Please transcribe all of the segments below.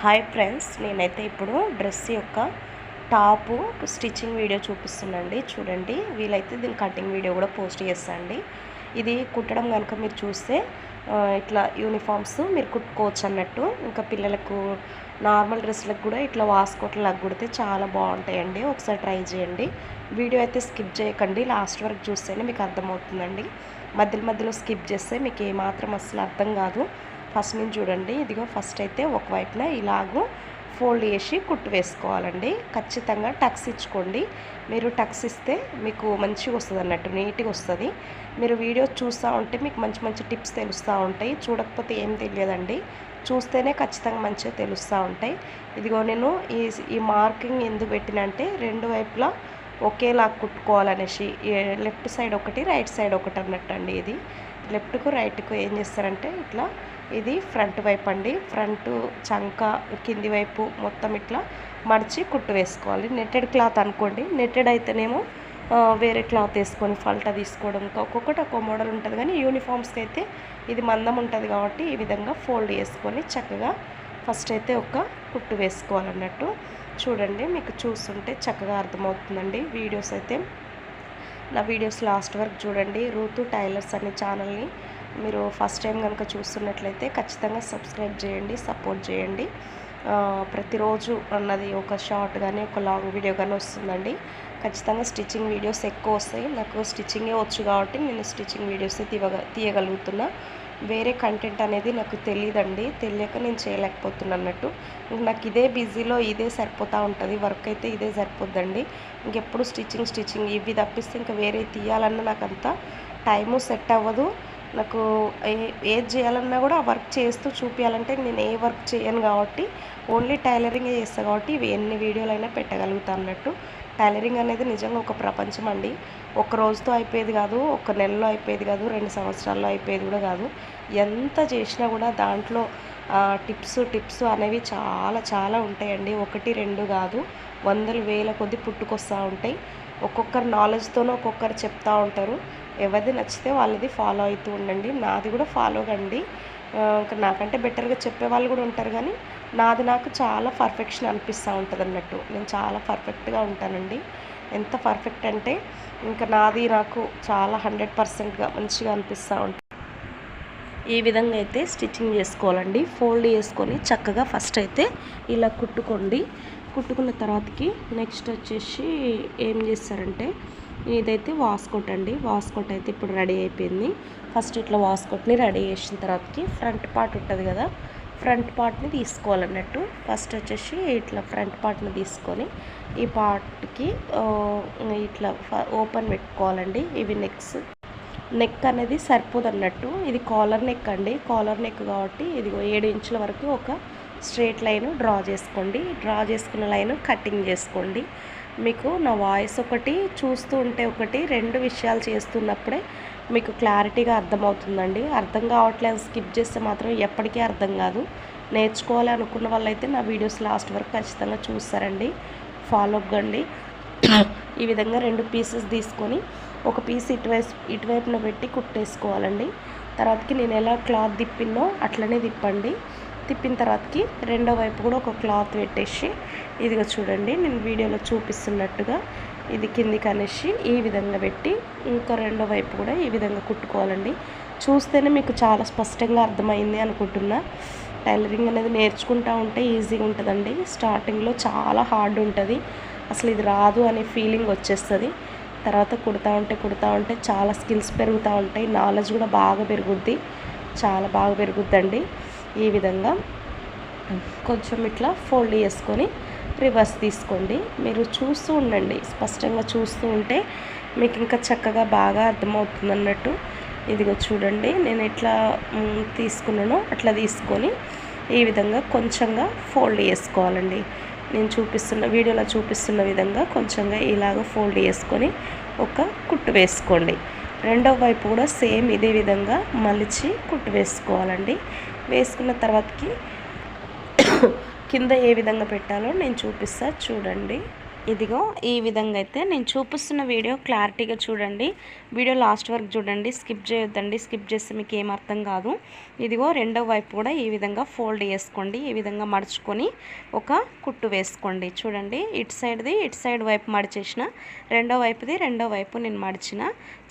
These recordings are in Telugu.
హాయ్ ఫ్రెండ్స్ నేనైతే ఇప్పుడు డ్రెస్ యొక్క టాపు స్టిచ్చింగ్ వీడియో చూపిస్తున్నాండి చూడండి వీలైతే దీని కటింగ్ వీడియో కూడా పోస్ట్ చేస్తాండి ఇది కుట్టడం కనుక మీరు చూస్తే ఇట్లా యూనిఫామ్స్ మీరు కుట్టుకోవచ్చు అన్నట్టు. ఇంకా పిల్లలకు నార్మల్ డ్రెస్లకు కూడా ఇట్లా వాస్కోట్లకు కుడితే చాలా బాగుంటాయండి. ఒకసారి ట్రై చేయండి. వీడియో అయితే స్కిప్ చేయకండి. లాస్ట్ వరకు చూస్తేనే మీకు అర్థమవుతుందండి. మధ్యలో మధ్యలో స్కిప్ చేస్తే మీకు ఏమాత్రం అసలు అర్థం కాదు. ఫస్ట్ నుంచి చూడండి. ఇదిగో ఫస్ట్ అయితే ఒకవైపున ఇలాగూ ఫోల్డ్ చేసి కుట్టు వేసుకోవాలండి. ఖచ్చితంగా టక్స్ ఇచ్చుకోండి. మీరు టక్స్ ఇస్తే మీకు మంచిగా వస్తుంది అన్నట్టు నీట్గా వస్తుంది. మీరు వీడియో చూస్తూ ఉంటే మీకు మంచి మంచి టిప్స్ తెలుస్తూ ఉంటాయి. చూడకపోతే ఏం తెలియదండి. చూస్తేనే ఖచ్చితంగా మంచిగా తెలుస్తూ ఉంటాయి. ఇదిగో నేను ఈ ఈ మార్కింగ్ ఎందుకు పెట్టినంటే రెండు వైపులా ఒకేలా కుట్టుకోవాలనేసి లెఫ్ట్ సైడ్ ఒకటి రైట్ సైడ్ ఒకటి అన్నట్టు అండి ఇది. లెఫ్ట్కు రైట్కు ఏం చేస్తారంటే ఇట్లా ఇది ఫ్రంట్ వైపు అండి. ఫ్రంట్ చంక కింది వైపు మొత్తం ఇట్లా మడిచి కుట్టు వేసుకోవాలి. నెట్టెడ్ క్లాత్ అనుకోండి. నెట్టెడ్ అయితేనేమో వేరే క్లాత్ వేసుకొని ఫల్టా తీసుకోవడం. ఒక్కొక్కటి ఒక్కో మోడల్ ఉంటుంది కానీ యూనిఫామ్స్కి అయితే ఇది మందం ఉంటుంది కాబట్టి ఈ విధంగా ఫోల్డ్ చేసుకొని చక్కగా ఫస్ట్ అయితే ఒక కుట్టు వేసుకోవాలన్నట్టు. చూడండి మీకు చూస్తుంటే చక్కగా అర్థమవుతుందండి. వీడియోస్ అయితే నా వీడియోస్ లాస్ట్ వరకు చూడండి. రూతు టైలర్స్ అనే ఛానల్ని మీరు ఫస్ట్ టైం కనుక చూస్తున్నట్లయితే ఖచ్చితంగా సబ్స్క్రైబ్ చేయండి సపోర్ట్ చేయండి. ప్రతిరోజు అన్నది ఒక షార్ట్ కానీ ఒక లాంగ్ వీడియో కానీ వస్తుందండి. ఖచ్చితంగా స్టిచ్చింగ్ వీడియోస్ ఎక్కువ వస్తాయి. నాకు స్టిచ్చింగే వచ్చు కాబట్టి నేను స్టిచ్చింగ్ వీడియోస్ తీయగ తీయగలుగుతున్నా. వేరే కంటెంట్ అనేది నాకు తెలియదండి తెలియక నేను చేయలేకపోతున్నాను అన్నట్టు. నాకు ఇదే బిజీలో ఇదే సరిపోతూ ఉంటుంది. వర్క్ అయితే ఇదే సరిపోద్దండి. ఇంకెప్పుడు స్టిచ్చింగ్ స్టిచ్చింగ్ ఇవి తప్పిస్తే ఇంకా వేరే తీయాలన్నా నాకు అంత టైము సెట్ అవ్వదు. నాకు ఏ ఏది చేయాలన్నా కూడా ఆ వర్క్ చేస్తూ చూపించాలంటే నేను ఏ వర్క్ చేయను కాబట్టి ఓన్లీ టైలరింగే చేస్తాను కాబట్టి ఇవి ఎన్ని వీడియోలైనా పెట్టగలుగుతాను అన్నట్టు. టైలరింగ్ అనేది నిజంగా ఒక ప్రపంచం అండి. ఒక రోజుతో అయిపోయేది కాదు ఒక నెలలో అయిపోయేది కాదు రెండు సంవత్సరాల్లో అయిపోయేది కూడా కాదు. ఎంత చేసినా కూడా దాంట్లో టిప్స్ టిప్స్ అనేవి చాలా చాలా ఉంటాయండి. ఒకటి రెండు కాదు వందలు వేల కొద్ది పుట్టుకొస్తూ ఉంటాయి. ఒక్కొక్కరు నాలెడ్జ్తోనూ ఒక్కొక్కరు చెప్తూ ఉంటారు. ఎవరిది నచ్చితే వాళ్ళది ఫాలో అవుతూ ఉండండి. నాది కూడా ఫాలో కండి ఇంకా నాకంటే బెటర్గా చెప్పే వాళ్ళు కూడా ఉంటారు కానీ నాది నాకు చాలా పర్ఫెక్షన్ అనిపిస్తూ ఉంటుంది అన్నట్టు. నేను చాలా పర్ఫెక్ట్గా ఉంటానండి. ఎంత పర్ఫెక్ట్ అంటే ఇంకా నాది నాకు చాలా హండ్రెడ్ పర్సెంట్గా మంచిగా అనిపిస్తూ ఉంటుంది. ఈ విధంగా అయితే స్టిచ్చింగ్ చేసుకోవాలండి. ఫోల్డ్ చేసుకొని చక్కగా ఫస్ట్ అయితే ఇలా కుట్టుకోండి. కుట్టుకున్న తర్వాతకి నెక్స్ట్ వచ్చేసి ఏం చేస్తారంటే ఇదైతే వాస్కోట్ అండి. వాస్కోట్ అయితే ఇప్పుడు రెడీ అయిపోయింది. ఫస్ట్ ఇట్లా వాస్కోట్ని రెడీ చేసిన తర్వాతకి ఫ్రంట్ పార్ట్ ఉంటుంది కదా ఫ్రంట్ పార్ట్ని తీసుకోవాలన్నట్టు. ఫస్ట్ వచ్చేసి ఇట్లా ఫ్రంట్ పార్ట్ని తీసుకొని ఈ పార్ట్కి ఇట్లా ఓపెన్ పెట్టుకోవాలండి. ఇవి నెక్స్ నెక్ అనేది సరిపోదు అన్నట్టు ఇది కాలర్ నెక్ అండి. కాలర్ నెక్ కాబట్టి ఇదిగో ఏడు ఇంచుల వరకు ఒక స్ట్రేట్ లైన్ డ్రా చేసుకోండి. డ్రా చేసుకున్న లైన్ కటింగ్ చేసుకోండి. మీకు నా వాయిస్ ఒకటి చూస్తూ ఉంటే ఒకటి రెండు విషయాలు చేస్తున్నప్పుడే మీకు క్లారిటీగా అర్థమవుతుందండి. అర్థం కావట్లేదు స్కిప్ చేస్తే మాత్రం ఎప్పటికీ అర్థం కాదు. నేర్చుకోవాలి అనుకున్న వాళ్ళైతే నా వీడియోస్ లాస్ట్ వరకు ఖచ్చితంగా చూస్తారండి. ఫాలో అవ్వండి ఈ విధంగా రెండు పీసెస్ తీసుకొని ఒక పీస్ ఇటువైపు ఇటువైపున పెట్టి కుట్టేసుకోవాలండి. తర్వాతకి నేను ఎలా క్లాత్ తిప్పినో అట్లనే తిప్పండి. తిప్పిన తర్వాతకి రెండో వైపు కూడా ఒక క్లాత్ పెట్టేసి ఇదిగా చూడండి నేను వీడియోలో చూపిస్తున్నట్టుగా ఇది కిందికి అనేసి ఈ విధంగా పెట్టి ఇంకా రెండో వైపు కూడా ఈ విధంగా కుట్టుకోవాలండి. చూస్తేనే మీకు చాలా స్పష్టంగా అర్థమైంది అనుకుంటున్నా. టైలరింగ్ అనేది నేర్చుకుంటా ఉంటే ఈజీగా ఉంటుందండి. స్టార్టింగ్లో చాలా హార్డ్ ఉంటుంది. అసలు ఇది రాదు అనే ఫీలింగ్ వచ్చేస్తుంది. తర్వాత కుడతా ఉంటే కుడతా ఉంటే చాలా స్కిల్స్ పెరుగుతూ ఉంటాయి. నాలెడ్జ్ కూడా బాగా పెరుగుద్ది. చాలా బాగా పెరుగుద్దండి. ఈ విధంగా కొంచెం ఇట్లా ఫోల్డ్ చేసుకొని రివర్స్ తీసుకోండి. మీరు చూస్తూ ఉండండి. స్పష్టంగా చూస్తూ ఉంటే మీకు ఇంకా చక్కగా బాగా అర్థమవుతుంది అన్నట్టు. ఇదిగో చూడండి. నేను ఎట్లా తీసుకున్నానో అట్లా తీసుకొని ఈ విధంగా కొంచెంగా ఫోల్డ్ చేసుకోవాలండి. నేను చూపిస్తున్న వీడియోలో చూపిస్తున్న విధంగా కొంచెంగా ఇలాగ ఫోల్డ్ చేసుకొని ఒక కుట్టు వేసుకోండి. రెండో వైపు కూడా సేమ్ ఇదే విధంగా మలిచి కుట్టు వేసుకోవాలండి. వేసుకున్న తర్వాతకి కింద ఏ విధంగా పెట్టాలో నేను చూపిస్తా చూడండి. ఇదిగో ఈ విధంగా అయితే నేను చూపిస్తున్న వీడియో క్లారిటీగా చూడండి. వీడియో లాస్ట్ వరకు చూడండి స్కిప్ చేయొద్దండి. స్కిప్ చేస్తే మీకు ఏం అర్థం కాదు. ఇదిగో రెండో వైపు కూడా ఈ విధంగా ఫోల్డ్ చేసుకోండి. ఈ విధంగా మడుచుకొని ఒక కుట్టు వేసుకోండి. చూడండి ఇటు సైడ్ది ఇటు సైడ్ వైపు మడిచేసిన రెండో వైపుది రెండో వైపు నేను మడిచిన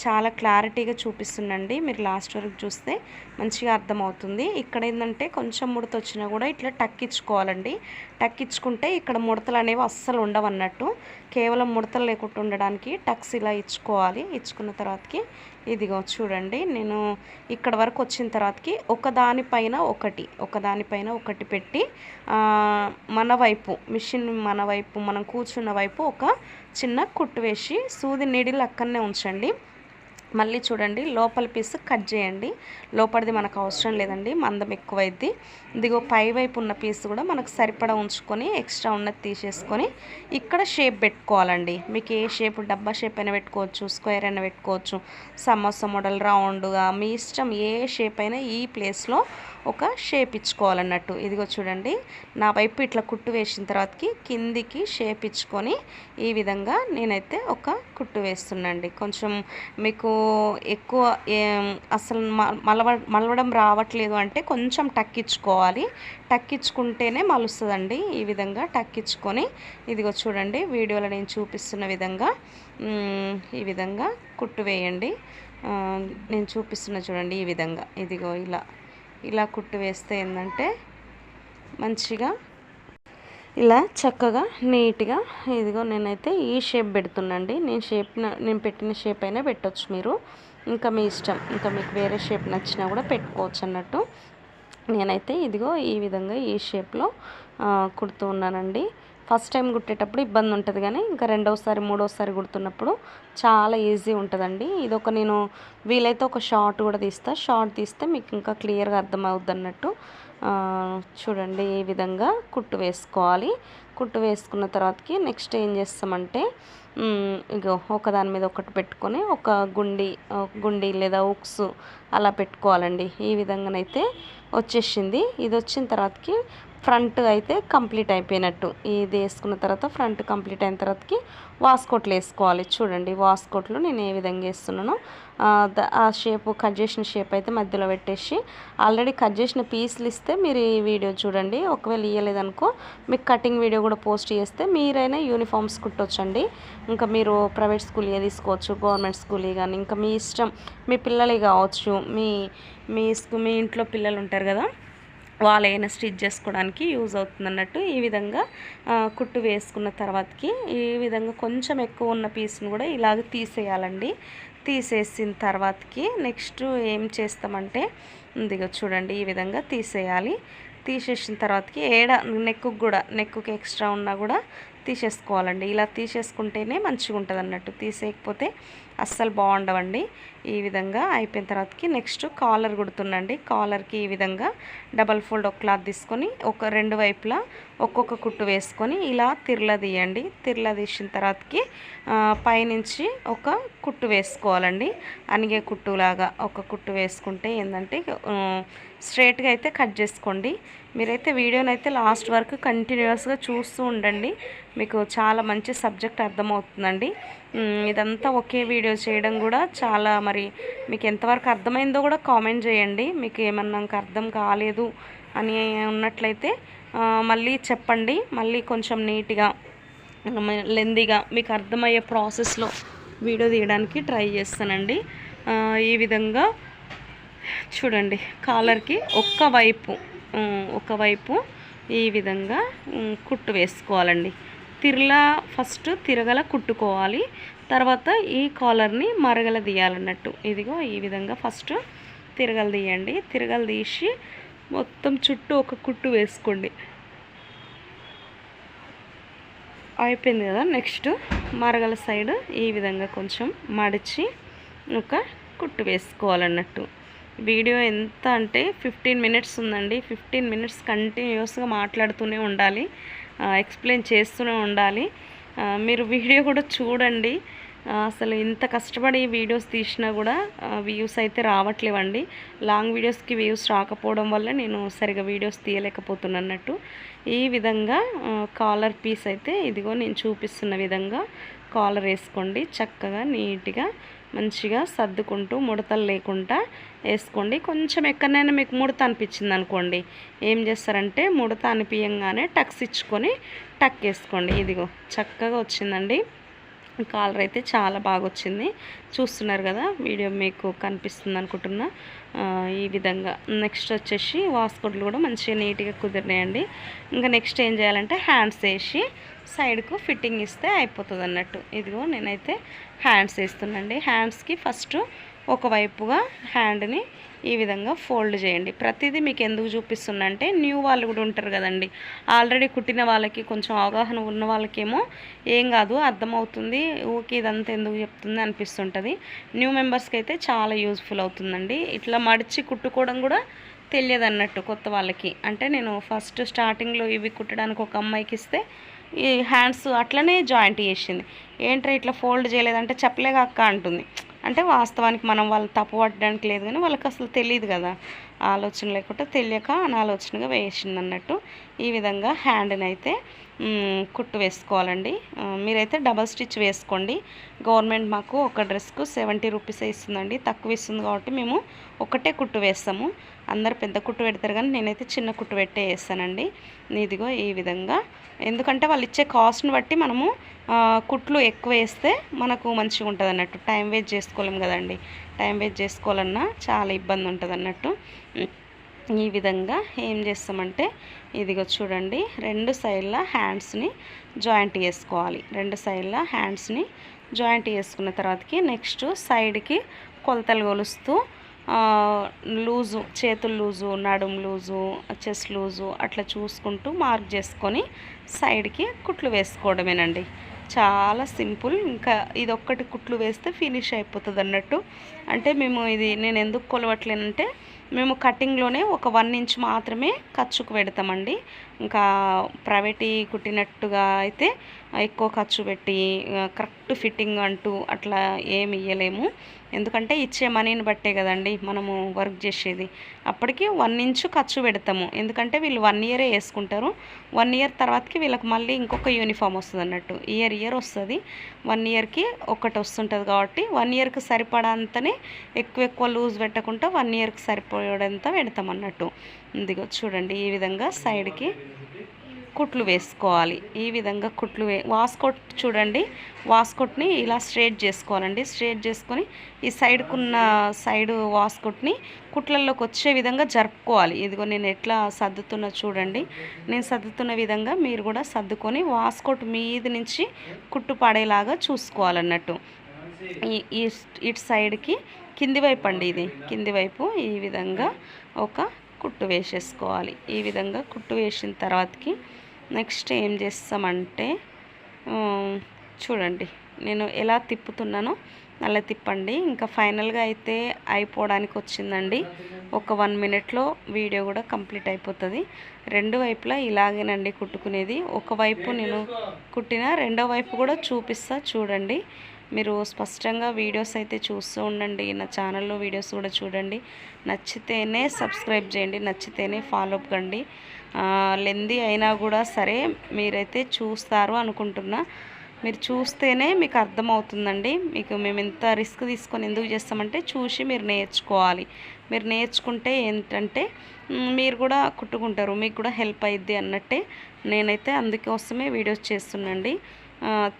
చాలా క్లారిటీగా చూపిస్తుందండి. మీరు లాస్ట్ వరకు చూస్తే మంచిగా అర్థమవుతుంది. ఇక్కడ ఏంటంటే కొంచెం ముడత వచ్చినా కూడా ఇట్లా టక్కించుకోవాలండి టక్కించుకుంటే ఇక్కడ ముడతలు అనేవి అస్సలు ఉండవు అన్నట్టు. కేవలం ముడతలు లేకుండా ఉండడానికి టక్స్ ఇలా ఇచ్చుకోవాలి. ఇచ్చుకున్న తర్వాతకి ఇదిగో చూడండి. నేను ఇక్కడ వరకు వచ్చిన తర్వాతకి ఒకదానిపైన ఒకటి ఒకదానిపైన ఒకటి పెట్టి మన వైపు మిషన్ మన వైపు మనం కూర్చున్న వైపు ఒక చిన్న కుట్టు వేసి సూది నీడిలు అక్కడనే ఉంచండి. మళ్ళీ చూడండి లోపల పీస్ కట్ చేయండి. లోపలిది మనకు అవసరం లేదండి మందం ఎక్కువైద్ది. ఇదిగో పై వైపు ఉన్న పీస్ కూడా మనకు సరిపడా ఉంచుకొని ఎక్స్ట్రా ఉన్నది తీసేసుకొని ఇక్కడ షేప్ పెట్టుకోవాలండి. మీకు ఏ షేప్ డబ్బా షేప్ అయినా పెట్టుకోవచ్చు స్క్వేర్ అయినా పెట్టుకోవచ్చు సమోసా మోడల్ రౌండ్గా మీ ఇష్టం ఏ షేప్ అయినా ఈ ప్లేస్లో ఒక షేప్ ఇచ్చుకోవాలన్నట్టు. ఇదిగో చూడండి నా వైపు ఇట్లా కుట్టు వేసిన తర్వాతకి కిందికి షేప్ ఇచ్చుకొని ఈ విధంగా నేనైతే ఒక కుట్టు వేస్తున్నాండి కొంచెం మీకు ఎక్కువ ఏం, అసలు మ- మలవ మలవడం రావట్లేదు అంటే కొంచెం టక్కించుకోవాలి టక్కించుకుంటేనే మలుస్తుందండి ఈ విధంగా టక్కించుకొని ఇదిగో చూడండి వీడియోలో నేను చూపిస్తున్న విధంగా ఈ విధంగా కుట్టు వేయండి. నేను చూపిస్తున్న చూడండి ఈ విధంగా. ఇదిగో ఇలా ఇలా కుట్టు వేస్తే ఏంటంటే మంచిగా ఇలా చక్కగా నీట్గా ఇదిగో నేనైతే ఈ షేప్ పెడుతున్నాండి నేను షేప్ నేను పెట్టిన షేప్ అయినా పెట్టొచ్చు మీరు. ఇంకా మీ ఇష్టం. ఇంకా మీకు వేరే షేప్ నచ్చినా కూడా పెట్టుకోవచ్చు అన్నట్టు. నేనైతే ఇదిగో ఈ విధంగా ఈ షేప్లో కుడుతూ ఉన్నానండి. ఫస్ట్ టైం కుట్టేటప్పుడు ఇబ్బంది ఉంటుంది కానీ ఇంకా రెండోసారి మూడోసారి కుడుతున్నప్పుడు చాలా ఈజీ ఉంటుందండి. ఇది ఒక నేను వీలైతే ఒక షార్ట్ కూడా తీస్తా. షార్ట్ తీస్తే మీకు ఇంకా క్లియర్గా అర్థమవుద్ది అన్నట్టు చూడండి ఈ విధంగా కుట్టు వేసుకోవాలి. కుట్టు వేసుకున్న తర్వాతకి నెక్స్ట్ ఏం చేస్తామంటే ఇగో ఒకదాని మీద ఒకటి పెట్టుకొని ఒక గుండి గుండి లేదా ఉక్స్ అలా పెట్టుకోవాలండి. ఈ విధంగానైతే వచ్చేసింది. ఇది వచ్చిన తర్వాతకి ఫ్రంట్ అయితే కంప్లీట్ అయిపోయినట్టు. ఇది వేసుకున్న తర్వాత ఫ్రంట్ కంప్లీట్ అయిన తర్వాతకి వాస్కోట్లు వేసుకోవాలి. చూడండి వాస్కోట్లు నేను ఏ విధంగా వేస్తున్నానో ఆ, షేప్ కట్ చేసిన షేప్ అయితే మధ్యలో పెట్టేసి ఆల్రెడీ కట్ చేసిన పీసులు ఇస్తే మీరు ఈ వీడియో చూడండి. ఒకవేళ ఇవ్వలేదనుకో మీకు కటింగ్ వీడియో కూడా పోస్ట్ చేస్తే మీరైనా యూనిఫామ్స్ కుట్టొచ్చండి. ఇంకా మీరు ప్రైవేట్ స్కూల్ తీసుకోవచ్చు గవర్నమెంట్ స్కూల్ కానీ ఇంకా మీ ఇష్టం మీ పిల్లలే కావచ్చు మీ మీ స్కూ మీ ఇంట్లో పిల్లలు ఉంటారు కదా వాళ్ళైనా స్టిచ్ చేసుకోవడానికి యూజ్ అవుతుంది అన్నట్టు ఈ విధంగా కుట్టు వేసుకున్న తర్వాతకి ఈ విధంగా కొంచెం ఎక్కువ ఉన్న పీస్ని కూడా ఇలాగ తీసేయాలండి. తీసేసిన తర్వాతకి నెక్స్ట్ ఏం చేస్తామంటే ఇదిగో చూడండి ఈ విధంగా తీసేయాలి. తీసేసిన తర్వాతకి ఏడ నెక్కు కూడా నెక్కుకి ఎక్స్ట్రా ఉన్నా కూడా తీసేసుకోవాలండి. ఇలా తీసేసుకుంటేనే మంచిగా ఉంటుంది అన్నట్టు. తీసేయకపోతే అస్సలు బాగుండవండి. ఈ విధంగా అయిపోయిన తర్వాతకి నెక్స్ట్ కాలర్ కుడుతుందండి కాలర్కి ఈ విధంగా డబల్ ఫోల్డ్ ఒక క్లాత్ తీసుకొని ఒక రెండు వైపులా ఒక్కొక్క కుట్టు వేసుకొని ఇలా తిరల తీయండి. తిరల తీసిన తర్వాతకి పైనుంచి ఒక కుట్టు వేసుకోవాలండి. అనిగే కుట్టులాగా ఒక కుట్టు వేసుకుంటే ఏంటంటే స్ట్రైట్గా అయితే కట్ చేసుకోండి. మీరైతే వీడియోని అయితే లాస్ట్ వరకు కంటిన్యూస్గా చూస్తూ ఉండండి. మీకు చాలా మంచి సబ్జెక్ట్ అర్థమవుతుందండి. ఇదంతా ఒకే వీడియో చేయడం కూడా చాలా మరి మీకు ఎంతవరకు అర్థమైందో కూడా కామెంట్ చేయండి. మీకు ఏమన్నా ఇంకా అర్థం కాలేదు అని ఉన్నట్లయితే మళ్ళీ చెప్పండి. మళ్ళీ కొంచెం నీట్గా లెందీగా మీకు అర్థమయ్యే ప్రాసెస్లో వీడియో తీయడానికి ట్రై చేస్తానండి. ఈ విధంగా చూడండి. కాలర్కి ఒక్క వైపు ఒకవైపు ఒక వైపు ఈ విధంగా కుట్టు వేసుకోవాలండి. తిరలా ఫస్ట్ తిరగల కుట్టుకోవాలి. తర్వాత ఈ కాలర్ని మరగల తీయాలన్నట్టు. ఇదిగో ఈ విధంగా ఫస్ట్ తిరగలు తీయండి. తిరగలు తీసి మొత్తం చుట్టూ ఒక కుట్టు వేసుకోండి. అయిపోయింది కదా నెక్స్ట్ మరగల సైడ్ ఈ విధంగా కొంచెం మడిచి ఒక కుట్టు వేసుకోవాలన్నట్టు. వీడియో ఎంత అంటే ఫిఫ్టీన్ మినిట్స్ ఉందండి. ఫిఫ్టీన్ మినిట్స్ కంటిన్యూస్గా మాట్లాడుతూనే ఉండాలి. ఎక్స్ప్లెయిన్ చేస్తూనే ఉండాలి. మీరు వీడియో కూడా చూడండి. అసలు ఇంత కష్టపడి వీడియోస్ తీసినా కూడా వ్యూస్ అయితే రావట్లేవండి. లాంగ్ వీడియోస్కి వ్యూస్ రాకపోవడం వల్ల నేను సరిగా వీడియోస్ తీయలేకపోతున్నాను అన్నట్టు. ఈ విధంగా కాలర్ పీస్ అయితే ఇదిగో నేను చూపిస్తున్న విధంగా కాలర్ వేసుకోండి. చక్కగా నీట్గా మంచిగా సర్దుకుంటూ ముడతలు లేకుండా వేసుకోండి. కొంచెం ఎక్కడైనా మీకు ముడత అనిపించింది అనుకోండి ఏం చేస్తారంటే ముడత అనిపించగానే టక్స్ ఇచ్చుకొని టక్ వేసుకోండి. ఇదిగో చక్కగా వచ్చిందండి. కాలర్ అయితే చాలా బాగా వచ్చింది. చూస్తున్నారు కదా వీడియో మీకు కనిపిస్తుంది అనుకుంటున్నా. ఈ విధంగా నెక్స్ట్ వచ్చేసి వాస్కోట్లు కూడా మంచిగా నీట్గా కుదిరినాయండి. ఇంకా నెక్స్ట్ ఏం చేయాలంటే హ్యాండ్స్ వేసి సైడ్కు ఫిట్టింగ్ ఇస్తే అయిపోతుంది అన్నట్టు ఇదిగో నేనైతే హ్యాండ్స్ వేస్తున్నాండి హ్యాండ్స్కి ఫస్ట్ ఒకవైపుగా హ్యాండ్ని ఈ విధంగా ఫోల్డ్ చేయండి. ప్రతిదీ మీకు ఎందుకు చూపిస్తుందంటే న్యూ వాళ్ళు కూడా ఉంటారు కదండి. ఆల్రెడీ కుట్టిన వాళ్ళకి కొంచెం అవగాహన ఉన్న వాళ్ళకేమో ఏం కాదు అర్థమవుతుంది ఊకి ఇదంతా ఎందుకు చెప్తుంది అనిపిస్తుంటుంది. న్యూ మెంబర్స్కి అయితే చాలా యూజ్ఫుల్ అవుతుందండి. ఇట్లా మడిచి కుట్టుకోవడం కూడా తెలియదు అన్నట్టు కొత్త వాళ్ళకి. అంటే నేను ఫస్ట్ స్టార్టింగ్లో ఇవి కుట్టడానికి ఒక అమ్మాయికి ఇస్తే ఈ హ్యాండ్స్ అట్లనే జాయింట్ చేసింది. ఏంట్రా ఇట్లా ఫోల్డ్ చేయలేదంటే చెప్పలేక అక్క అంటుంది. అంటే వాస్తవానికి మనం వాళ్ళు తప్పు పట్టడానికి లేదు కానీ వాళ్ళకి అసలు తెలియదు కదా. ఆలోచన లేకుండా తెలియక అనాలోచనగా వేసింది అన్నట్టు ఈ విధంగా హ్యాండ్ని అయితే కుట్టు వేసుకోవాలండి. మీరైతే డబల్ స్టిచ్ వేసుకోండి. గవర్నమెంట్ మాకు ఒక డ్రెస్కు సెవెంటీ రూపీస్ ఇస్తుందండి. తక్కువ ఇస్తుంది కాబట్టి మేము ఒకటే కుట్టు వేస్తాము. అందరు పెద్ద కుట్టు పెడతారు కానీ నేనైతే చిన్న కుట్టు పెట్టే వేస్తానండి. ఇదిగో ఈ విధంగా ఎందుకంటే వాళ్ళు ఇచ్చే కాస్ట్ని బట్టి మనము కుట్లు ఎక్కువ వేస్తే మనకు మంచిగా ఉంటుంది అన్నట్టు. టైం వేస్ట్ చేసుకోలేం కదండి. టైం వేస్ట్ చేసుకోవాలన్నా చాలా ఇబ్బంది ఉంటుంది అన్నట్టు. ఈ విధంగా ఏం చేస్తామంటే ఇదిగో చూడండి రెండు సైడ్ల హ్యాండ్స్ని జాయింట్ చేసుకోవాలి. రెండు సైడ్ల హ్యాండ్స్ని జాయింట్ చేసుకున్న తర్వాతకి నెక్స్ట్ సైడ్కి కొలతలు కొలుస్తూ లూజు చేతులు లూజు నడుం లూజు చెస్ట్ లూజు అట్లా చూసుకుంటూ మార్క్ చేసుకొని సైడ్కి కుట్లు వేసుకోవడమేనండి. చాలా సింపుల్. ఇంకా ఇది ఒక్కటి కుట్లు వేస్తే ఫినిష్ అయిపోతుంది అన్నట్టు అంటే మేము ఇది నేను ఎందుకు కొలవట్లేనంటే మేము కటింగ్లోనే ఒక వన్ ఇంచ్ మాత్రమే ఖర్చుకు పెడతామండి. ఇంకా ప్రైవేటీ కుట్టినట్టుగా అయితే ఎక్కువ ఖర్చు పెట్టి కరెక్ట్ ఫిట్టింగ్ అంటూ అట్లా ఏమి ఇయ్యలేము. ఎందుకంటే ఇచ్చే మనీని బట్టే కదండి మనము వర్క్ చేసేది. అప్పటికి వన్ ఇంచు ఖర్చు పెడతాము. ఎందుకంటే వీళ్ళు వన్ ఇయరే వేసుకుంటారు. వన్ ఇయర్ తర్వాతకి వీళ్ళకి మళ్ళీ ఇంకొక యూనిఫామ్ వస్తుంది అన్నట్టు. ఇయర్ ఇయర్ వస్తుంది. వన్ ఇయర్కి ఒకటి వస్తుంటుంది కాబట్టి వన్ ఇయర్కి సరిపడంతనే ఎక్కువ ఎక్కువ లూజ్ పెట్టకుండా వన్ ఇయర్కి సరిపోయేంత పెడతాం అన్నట్టు ఇదిగో చూడండి ఈ విధంగా సైడ్కి కుట్లు వేసుకోవాలి. ఈ విధంగా కుట్లు వే వాస్కోట్ చూడండి. వాస్కోట్ని ఇలా స్ట్రేట్ చేసుకోవాలండి. స్ట్రేట్ చేసుకొని ఈ సైడ్కున్న సైడ్ వాస్కోట్ని కుట్లల్లోకి వచ్చే విధంగా జరుపుకోవాలి. ఇదిగో నేను ఎట్లా సర్దుతున్నా చూడండి. నేను సర్దుతున్న విధంగా మీరు కూడా సర్దుకొని వాస్కోట్ మీద నుంచి కుట్టు పడేలాగా చూసుకోవాలన్నట్టు. ఈ ఈ ఇటు సైడ్కి కింది వైపు అండి ఇది. కింది వైపు ఈ విధంగా ఒక కుట్టు వేసేసుకోవాలి. ఈ విధంగా కుట్టు వేసిన తర్వాతకి నెక్స్ట్ ఏం చేస్తామంటే చూడండి నేను ఎలా తిప్పుతున్నానో అలా తిప్పండి. ఇంకా ఫైనల్గా అయితే అయిపోవడానికి వచ్చిందండి. ఒక వన్ మినిట్లో వీడియో కూడా కంప్లీట్ అయిపోతుంది. రెండు వైపులా ఇలాగేనండి కుట్టుకునేది. ఒకవైపు నేను కుట్టిన రెండో వైపు కూడా చూపిస్తా చూడండి. మీరు స్పష్టంగా వీడియోస్ అయితే చూస్తూ ఉండండి. నా ఛానల్లో వీడియోస్ కూడా చూడండి. నచ్చితేనే సబ్స్క్రైబ్ చేయండి. నచ్చితేనే ఫాలో అప్ కండి. లెంది అయినా కూడా సరే మీరైతే చూస్తారు అనుకుంటున్నా. మీరు చూస్తేనే మీకు అర్థమవుతుందండి. మీకు మేము ఎంత రిస్క్ తీసుకొని ఎందుకు చేస్తామంటే చూసి మీరు నేర్చుకోవాలి. మీరు నేర్చుకుంటే ఏంటంటే మీరు కూడా కుట్టుకుంటారు. మీకు కూడా హెల్ప్ అయ్యిద్ది అన్నట్టే నేనైతే అందుకోసమే వీడియోస్ చేస్తున్నాండి.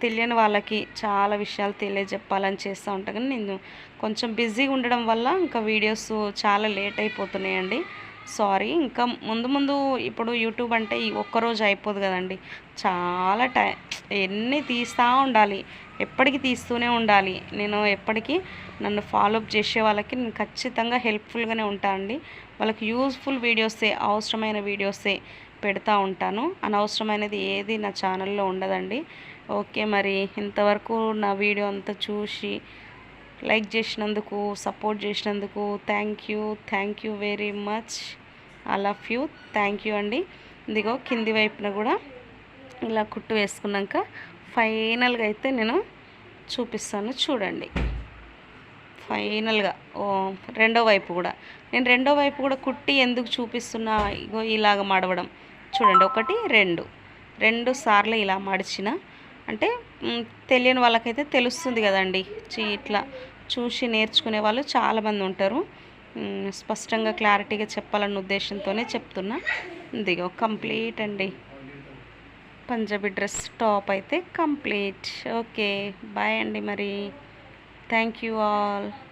తెలియని వాళ్ళకి చాలా విషయాలు తెలియజెప్పాలని చేస్తూ ఉంటాను కానీ నేను కొంచెం బిజీగా ఉండడం వల్ల ఇంకా వీడియోస్ చాలా లేట్ అయిపోతున్నాయండి. సారీ ఇంకా ముందు ముందు ఇప్పుడు యూట్యూబ్ అంటే ఈ ఒక్కరోజు అయిపోదు కదండి. చాలా టై ఎన్ని తీస్తూ ఉండాలి ఎప్పటికీ తీస్తూనే ఉండాలి. నేను ఎప్పటికీ నన్ను ఫాలోఅప్ చేసే వాళ్ళకి నేను ఖచ్చితంగా హెల్ప్ఫుల్గానే ఉంటాను అండి. వాళ్ళకి యూస్ఫుల్ వీడియోసే అవసరమైన వీడియోసే పెడతా ఉంటాను. అనవసరమైనది ఏది నా ఛానల్లో ఉండదండి. ఓకే మరి ఇంతవరకు నా వీడియో అంతా చూసి లైక్ చేసినందుకు సపోర్ట్ చేసినందుకు thank you thank you very much I love you thank you అండి. ఇదిగో కింది వైపున కూడా ఇలా కుట్టు వేసుకున్నాక ఫైనల్గా అయితే నేను చూపిస్తాను చూడండి. ఫైనల్గా ఓ రెండో వైపు కూడా. నేను రెండో వైపు కూడా కుట్టి ఎందుకు చూపిస్తున్నా? ఇగో ఇలాగ మడవడం. చూడండి ఒకటి రెండు. రెండు సార్లు ఇలా మడిచిన అంటే తెలియని వాళ్ళకైతే తెలుస్తుంది కదండి. చీ- ఇట్లా చూసి నేర్చుకునే వాళ్ళు చాలామంది ఉంటారు. స్పష్టంగా క్లారిటీగా చెప్పాలన్న ఉద్దేశంతోనే చెప్తున్నా. ఇదిగో కంప్లీట్ అండి. పంజాబీ డ్రెస్ టాప్ అయితే కంప్లీట్. ఓకే బాయ్ అండి మరి. Thank you all.